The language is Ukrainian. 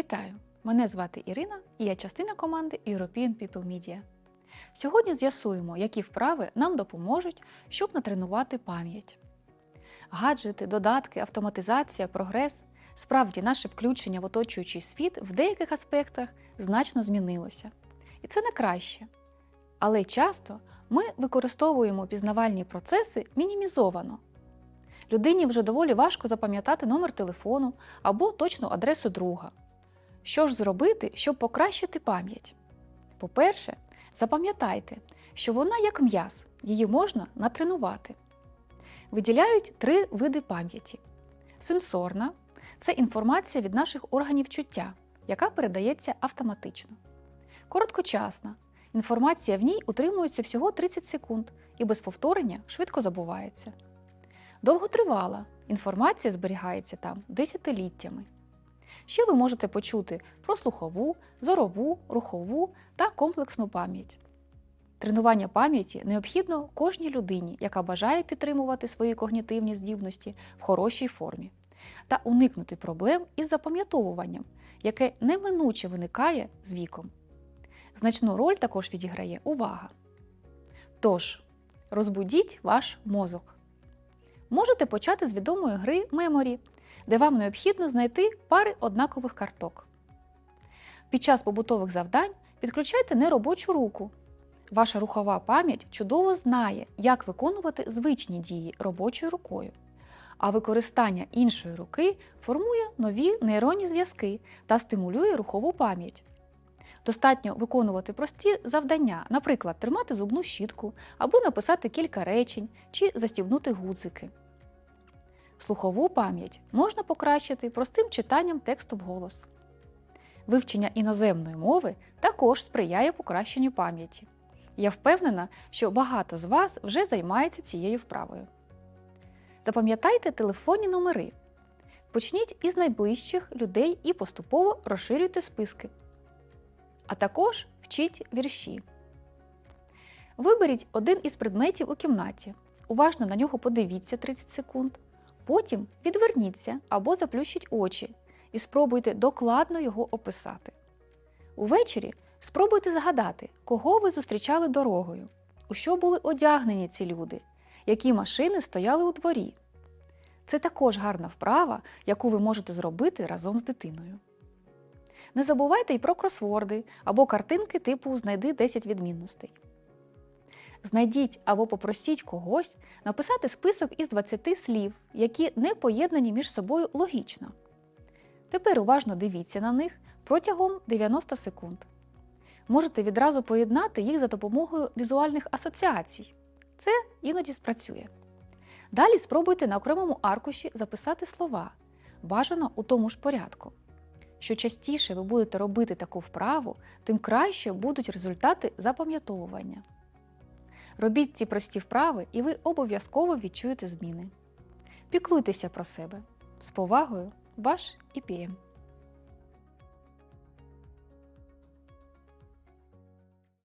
Вітаю! Мене звати Ірина і я частина команди European People Media. Сьогодні з'ясуємо, які вправи нам допоможуть, щоб натренувати пам'ять. Гаджети, додатки, автоматизація, прогрес справді наше включення в оточуючий світ в деяких аспектах значно змінилося. І це не краще. Але часто ми використовуємо пізнавальні процеси мінімізовано. Людині вже доволі важко запам'ятати номер телефону або точну адресу друга. Що ж зробити, щоб покращити пам'ять? По-перше, запам'ятайте, що вона як м'яз, її можна натренувати. Виділяють три види пам'яті: сенсорна це інформація від наших органів чуття, яка передається автоматично. Короткочасна інформація в ній утримується всього 30 секунд і без повторення швидко забувається. Довготривала інформація зберігається там десятиліттями. Ще ви можете почути про слухову, зорову, рухову та комплексну пам'ять. Тренування пам'яті необхідно кожній людині, яка бажає підтримувати свої когнітивні здібності в хорошій формі, та уникнути проблем із запам'ятовуванням, яке неминуче виникає з віком. Значну роль також відіграє увага. Тож, розбудіть ваш мозок. Можете почати з відомої гри Memory, де вам необхідно знайти пари однакових карток. Під час побутових завдань підключайте неробочу руку. Ваша рухова пам'ять чудово знає, як виконувати звичні дії робочою рукою, а використання іншої руки формує нові нейронні зв'язки та стимулює рухову пам'ять. Достатньо виконувати прості завдання, наприклад, тримати зубну щітку або написати кілька речень чи застібнути гудзики. Слухову пам'ять можна покращити простим читанням тексту вголос. Вивчення іноземної мови також сприяє покращенню пам'яті. Я впевнена, що багато з вас вже займається цією вправою. Запам'ятайте телефонні номери. Почніть із найближчих людей і поступово розширюйте списки. А також вчіть вірші. Виберіть один із предметів у кімнаті. Уважно на нього подивіться 30 секунд. Потім відверніться або заплющіть очі і спробуйте докладно його описати. Увечері спробуйте згадати, кого ви зустрічали дорогою, у що були одягнені ці люди, які машини стояли у дворі. Це також гарна вправа, яку ви можете зробити разом з дитиною. Не забувайте й про кросворди або картинки типу Знайди 10 відмінностей. Знайдіть або попросіть когось написати список із 20 слів, які не поєднані між собою логічно. Тепер уважно дивіться на них протягом 90 секунд. Можете відразу поєднати їх за допомогою візуальних асоціацій. Це іноді спрацює. Далі спробуйте на окремому аркуші записати слова, бажано у тому ж порядку. Що частіше ви будете робити таку вправу, тим краще будуть результати запам'ятовування. Робіть ці прості вправи, і ви обов'язково відчуєте зміни. Піклуйтеся про себе. З повагою, ваш ІПМ.